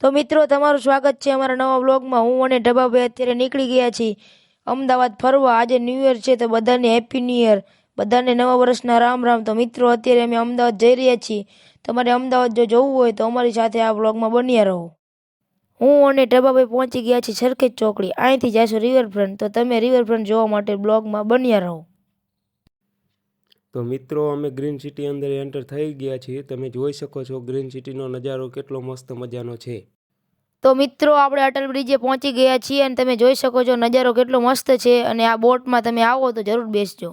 તો મિત્રો, તમારું સ્વાગત છે અમારા નવા બ્લોગમાં હું અને ઢબાભાઈ અત્યારે નીકળી ગયા છીએ અમદાવાદ ફરવા. આજે ન્યૂ ઇયર છે તો બધાને હેપી ન્યૂ ઇયર બધાને નવા વર્ષના રામ રામ. તો મિત્રો, અત્યારે અમે અમદાવાદ જઈ રહ્યા છીએ. તમારે અમદાવાદ જો જવું હોય તો અમારી સાથે આ બ્લોગમાં બન્યા રહો. હું અને ઢબાભાઈ પહોંચી ગયા છીએ સરખેજ ચોકડી. અહીંથી જઈશું રિવરફ્રન્ટ તો તમે રિવરફ્રન્ટ જોવા માટે બ્લોગમાં બન્યા રહો. તો મિત્રો, અમે ગ્રીન સિટી અંદર એન્ટર થઈ ગયા છીએ. તમે જોઈ શકો છો ગ્રીન સિટીનો નજારો કેટલો મસ્ત મજાનો છે. તો મિત્રો, આપણે અટલ બ્રિજે પહોંચી ગયા છીએ અને તમે જોઈ શકો છો નજારો કેટલો મસ્ત છે અને આ બોટમાં તમે આવો તો જરૂર બેસજો.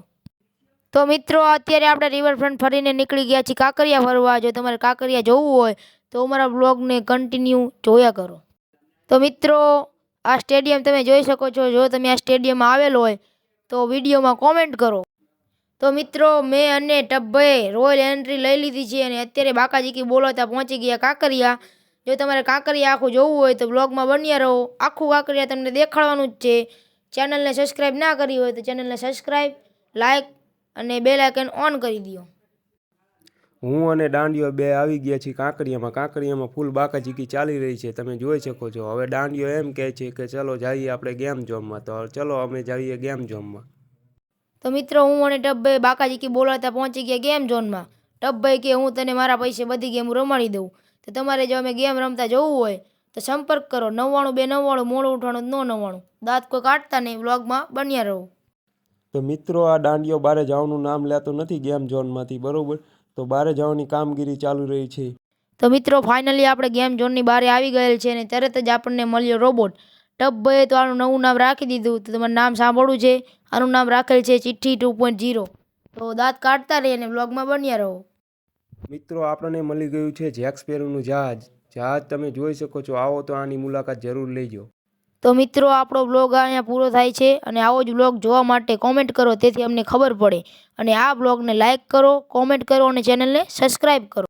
તો મિત્રો, અત્યારે આપણે રિવરફ્રન્ટ ફરીને નીકળી ગયા છીએ કાંકરિયા ફરવા. જો તમારે કાંકરિયા જોવું હોય તો અમારા બ્લોગને કન્ટિન્યુ જોયા કરો. તો મિત્રો, આ સ્ટેડિયમ તમે જોઈ શકો છો. જો તમે આ સ્ટેડિયમમાં આવેલો હોય તો વિડીયોમાં કોમેન્ટ કરો. તો મિત્રો, મેં અને ટબભાઈ રોયલ એન્ટ્રી લઈ લીધી છે અને અત્યારે બાકાજીકી બોલાવતા પહોંચી ગયા કાંકરિયા. જો તમારે કાંકરિયા આખું જોવું હોય તો બ્લોગમાં બન્યા રહો. આખું કાંકરિયા તમને દેખાડવાનું જ છે. ચેનલને સબસ્ક્રાઈબ ના કરી હોય તો ચેનલને સબસ્ક્રાઈબ લાઇક અને બે લાઇકન ઓન કરી દો. હું અને દાંડિયો બે આવી ગયા છીએ કાંકરિયામાં. કાંકરિયામાં ફૂલ બાકાજીકી ચાલી રહી છે. તમે જોઈ શકો છો. હવે દાંડિયો એમ કહે છે કે, ચલો જઈએ આપણે ગેમ જોમમાં તો ચલો અમે જઈએ ગેમ ઝોનમાં તો મિત્રો હું અને ટબભાઈ બાકાજી કે બોલાવતા પહોંચી ગયા ગેમ ઝોનમાં. ટબભાઈ કે હું તને મારા પૈસે બધી ગેમ રમાડી દઉં. તો તમારે જો અમે ગેમ રમતા જવું હોય તો સંપર્ક કરો. નવ્વાણું બે નવ્વાણું મોડું ઉઠાણું નો નવ્વાણું. દાંત કોઈ કાઢતા નહીં વ્લોગમાં બન્યા રહો. તો મિત્રો આ દાંડિયો બારે જવાનું નામ લેતો નથી ગેમ ઝોનમાંથી બરોબર? તો બારે જવાની કામગીરી ચાલુ રહી છે. તો મિત્રો ફાઇનલી આપણે ગેમ ઝોનની બહાર આવી ગયેલ છે અને તરત જ આપણને મળ્યો રોબોટ. ટબ્બે તો આનું નવું નામ રાખી દીધું તો તમારું નામ સાંભળવું છે? આનું નામ રાખેલ છે ચિઠ્ઠી ટુ પોઈન્ટ ઝીરો. તો દાંત કાઢતા રહી અને બ્લોગમાં બન્યા રહો. મિત્રો આપણને મળી ગયું છે જેક્સપેરોનું જહાજ જહાજ તમે જોઈ શકો છો. આવો તો આની મુલાકાત જરૂર લેજો. તો મિત્રો આપણો બ્લોગ અહીંયા પૂરો થાય છે અને આવો જ બ્લોગ જોવા માટે કોમેન્ટ કરો તેથી અમને ખબર પડે. અને આ બ્લોગને લાઇક કરો કોમેન્ટ કરો અને ચેનલને સબસ્ક્રાઈબ કરો.